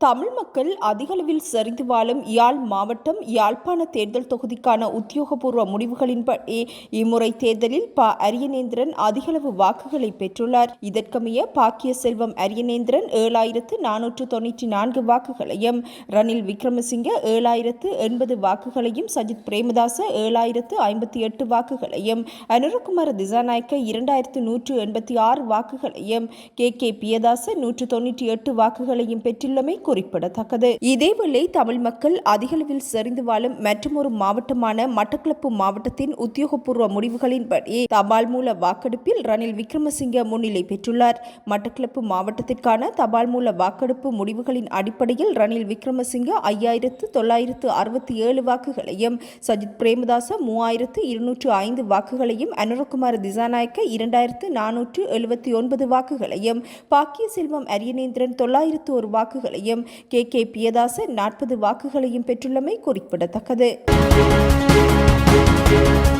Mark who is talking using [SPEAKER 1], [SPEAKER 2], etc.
[SPEAKER 1] தமிழ் மக்கள் அதிகளவில் சரிந்து வாழும் யாழ் மாவட்டம் யாழ்ப்பாண தேர்தல் தொகுதிக்கான உத்தியோகபூர்வ முடிவுகளின்படி இம்முறை தேர்தலில் ப. அரியநேந்திரன் அதிகளவு வாக்குகளை பெற்றுள்ளார். இதற்கமைய பாக்கிய செல்வம் அரியநேந்திரன் ஏழாயிரத்து நானூற்று தொன்னூற்றி நான்கு வாக்குகளையும் ரணில் விக்ரமசிங்க ஏழாயிரத்து எண்பது வாக்குகளையும் சஜித் பிரேமதாச ஏழாயிரத்து ஐம்பத்தி எட்டு வாக்குகளையும் அனுரகுமார திசாநாயக்க இரண்டாயிரத்து நூற்று எண்பத்தி ஆறு வாக்குகளையும் கே. கே. பியதாச நூற்று தொன்னூற்றி எட்டு வாக்குகளையும் பெற்றுள்ளமை குறிப்பிடத்தக்கது. இதேவேளை தமிழ் மக்கள் அதிகளவில் செறிந்து வாழும் மற்றொரு மாவட்டமான மட்டக்களப்பு மாவட்டத்தின் உத்தியோகபூர்வ முடிவுகளின்படி தபால் மூல வாக்கெடுப்பில் ரணில் விக்ரமசிங்க முன்னிலை பெற்றுள்ளார். மட்டக்களப்பு மாவட்டத்திற்கான தபால் மூல வாக்கெடுப்பு முடிவுகளின் அடிப்படையில் ரணில் விக்ரமசிங்க ஐயாயிரத்து தொள்ளாயிரத்து அறுபத்தி ஏழு வாக்குகளையும் சஜித் பிரேமதாச மூவாயிரத்து இருநூற்று ஐந்து வாக்குகளையும் அனுரகுமார திசாநாயக்க இரண்டாயிரத்து நானூற்று எழுபத்தி ஒன்பது வாக்குகளையும் பாக்கிய செல்வம் அரியநேந்திரன் தொள்ளாயிரத்து ஒரு வாக்குகளையும் கே கே பியதாசன் நாற்பது வாக்குகளையும் பெற்றுள்ளமை குறிப்பிடத்தக்கது.